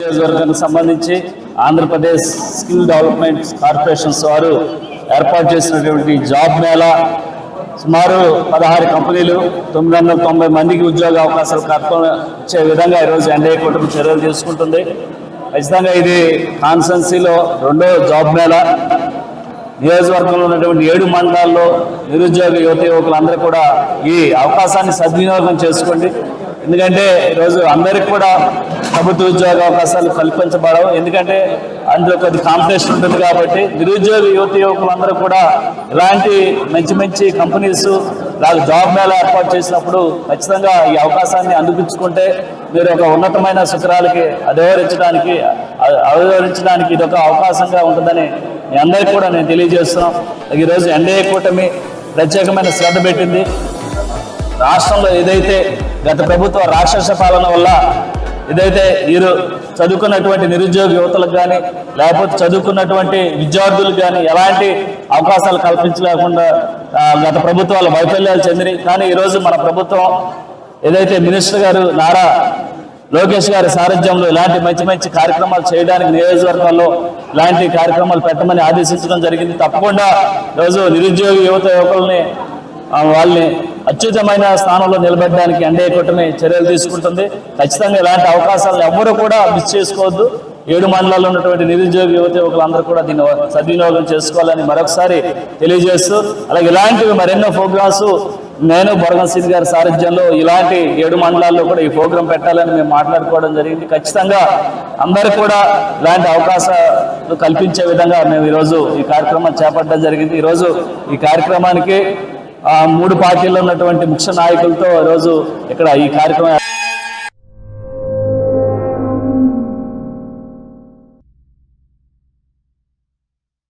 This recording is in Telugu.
నియోజకవర్గానికి సంబంధించి ఆంధ్రప్రదేశ్ స్కిల్ డెవలప్మెంట్ కార్పొరేషన్స్ వారు ఏర్పాటు చేసినటువంటి జాబ్ మేళా సుమారు పదహారు కంపెనీలు తొమ్మిది వందల తొంభై మందికి ఉద్యోగ అవకాశాలు కల్పన ఇచ్చే విధంగా ఈరోజు ఎన్డీఏ కూటమి చర్యలు తీసుకుంటుంది. ఖచ్చితంగా ఇది కాన్సెన్సీలో రెండో జాబ్ మేళా. నియోజకవర్గంలో ఉన్నటువంటి ఏడు మండలాల్లో నిరుద్యోగ యువత యువకులందరూ కూడా ఈ అవకాశాన్ని సద్వినియోగం చేసుకోండి. ఎందుకంటే ఈరోజు అందరికి కూడా ప్రభుత్వ ఉద్యోగ అవకాశాలు కల్పించబడవు. ఎందుకంటే అందులో కొద్ది కాంపిటీషన్ ఉంటుంది కాబట్టి నిరుద్యోగ యువత యువకులందరూ కూడా ఇలాంటి మంచి మంచి కంపెనీస్ నాకు జాబ్ మేళ ఏర్పాటు చేసినప్పుడు ఖచ్చితంగా ఈ అవకాశాన్ని అందిపించుకుంటే మీరు ఒక ఉన్నతమైన శిఖరాలకి అధివరించడానికి అధివరించడానికి ఇది ఒక అవకాశంగా ఉంటుందని మీ అందరికీ కూడా నేను తెలియజేస్తున్నాం. ఈరోజు ఎన్డీఏ కూటమి ప్రత్యేకమైన శ్రద్ధ పెట్టింది. రాష్ట్రంలో ఏదైతే గత ప్రభుత్వ రాక్షస పాలన వల్ల ఏదైతే వీరు చదువుకున్నటువంటి నిరుద్యోగ యువతలకు కానీ లేకపోతే చదువుకున్నటువంటి విద్యార్థులకు కానీ ఎలాంటి అవకాశాలు కల్పించలేకుండా గత ప్రభుత్వాలు వైఫల్యాలు చెందినాయి. కానీ ఈరోజు మన ప్రభుత్వం ఏదైతే మినిస్టర్ గారు నారా లోకేష్ గారి సారథ్యంలో ఇలాంటి మంచి మంచి కార్యక్రమాలు చేయడానికి నియోజకవర్గాల్లో ఇలాంటి కార్యక్రమాలు పెట్టమని ఆదేశించడం జరిగింది. తప్పకుండా రోజు నిరుద్యోగ యువత యువకుల్ని వాళ్ళని అత్యుతమైన స్థానంలో నిలబెట్టడానికి ఎన్డీఏ కూటమి చర్యలు తీసుకుంటుంది. ఖచ్చితంగా ఇలాంటి అవకాశాలను ఎవరు కూడా మిస్ చేసుకోవద్దు. ఏడు మండలాల్లో ఉన్నటువంటి నిరుద్యోగ యువత యువకులందరూ కూడా దీన్ని సద్వినియోగం చేసుకోవాలని మరొకసారి తెలియజేస్తూ అలాగే ఇలాంటివి మరెన్నో ప్రోగ్రామ్స్ నేను బొరగన్ గారి సారథ్యంలో ఇలాంటి ఏడు మండలాల్లో కూడా ఈ ప్రోగ్రాం పెట్టాలని మేము మాట్లాడుకోవడం జరిగింది. ఖచ్చితంగా అందరికి కూడా ఇలాంటి అవకాశాలు కల్పించే విధంగా మేము ఈరోజు ఈ కార్యక్రమం చేపట్టడం జరిగింది. ఈరోజు ఈ కార్యక్రమానికి మూడు పార్టీల్లో ఉన్నటువంటి ముఖ్య నాయకులతో ఈరోజు ఇక్కడ ఈ కార్యక్రమం